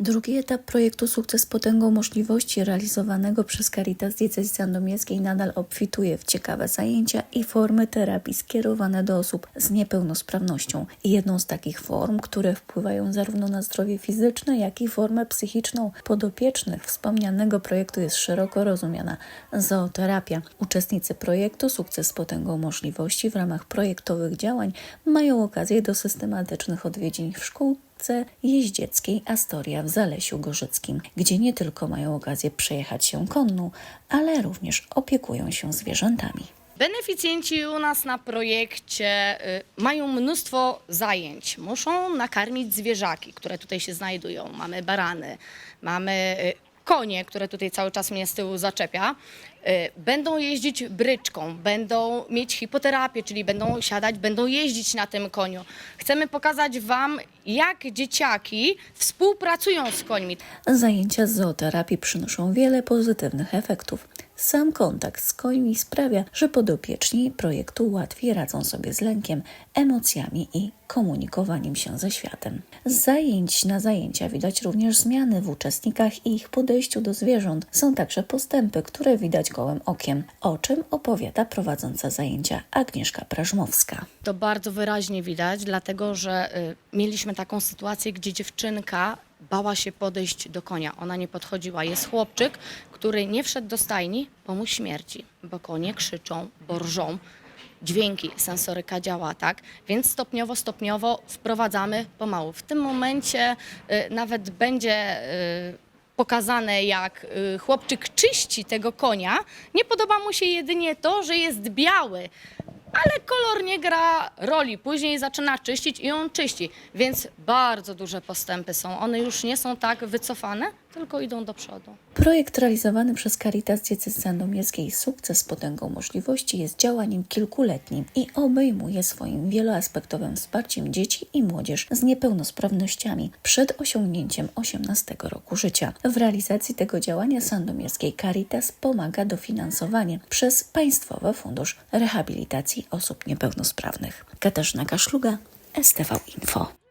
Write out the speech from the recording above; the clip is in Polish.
Drugi etap projektu Sukces Potęgą Możliwości realizowanego przez Caritas Diecezji Sandomierskiej nadal obfituje w ciekawe zajęcia i formy terapii skierowane do osób z niepełnosprawnością. Jedną z takich form, które wpływają zarówno na zdrowie fizyczne, jak i formę psychiczną podopiecznych wspomnianego projektu jest szeroko rozumiana zooterapia. Uczestnicy projektu Sukces Potęgą Możliwości w ramach projektowych działań mają okazję do systematycznych odwiedzin w szkółce jeździeckiej Astoria w Zalesiu Gorzyckim, gdzie nie tylko mają okazję przejechać się konną, ale również opiekują się zwierzętami. Beneficjenci u nas na projekcie y, mają mnóstwo zajęć. Muszą nakarmić zwierzaki, które tutaj się znajdują. Mamy barany, mamy y, konie, które tutaj cały czas mnie z tyłu zaczepia. Y, Będą jeździć bryczką, będą mieć hipoterapię, czyli będą siadać, będą jeździć na tym koniu. Chcemy pokazać Wam, jak dzieciaki współpracują z końmi. Zajęcia z zooterapii przynoszą wiele pozytywnych efektów. Sam kontakt z końmi sprawia, że podopieczni projektu łatwiej radzą sobie z lękiem, emocjami i komunikowaniem się ze światem. Z zajęć na zajęcia widać również zmiany w uczestnikach i ich podejściu do zwierząt. Są także postępy, które widać gołym okiem, o czym opowiada prowadząca zajęcia Agnieszka Prażmowska. To bardzo wyraźnie widać, dlatego że y, mieliśmy taką sytuację, gdzie dziewczynka bała się podejść do konia. Ona nie podchodziła. Jest chłopczyk, który nie wszedł do stajni, bo mu śmierdzi, bo konie krzyczą, borżą. Dźwięki, sensoryka działa, tak? Więc stopniowo, stopniowo wprowadzamy pomału. W tym momencie y, nawet będzie y, pokazane, jak y, chłopczyk czyści tego konia. Nie podoba mu się jedynie to, że jest biały, ale kolor nie gra roli. Później zaczyna czyścić i on czyści. Więc bardzo duże postępy są. One już nie są tak wycofane, tylko idą do przodu. Projekt realizowany przez Caritas Diecezji Sandomierskiej Sukces Potęgą Możliwości jest działaniem kilkuletnim i obejmuje swoim wieloaspektowym wsparciem dzieci i młodzież z niepełnosprawnościami przed osiągnięciem 18 roku życia. W realizacji tego działania Sandomierskiej Caritas pomaga dofinansowanie przez Państwowy Fundusz Rehabilitacji Osób Niepełnosprawnych. Katarzyna Kaszluga, STV Info.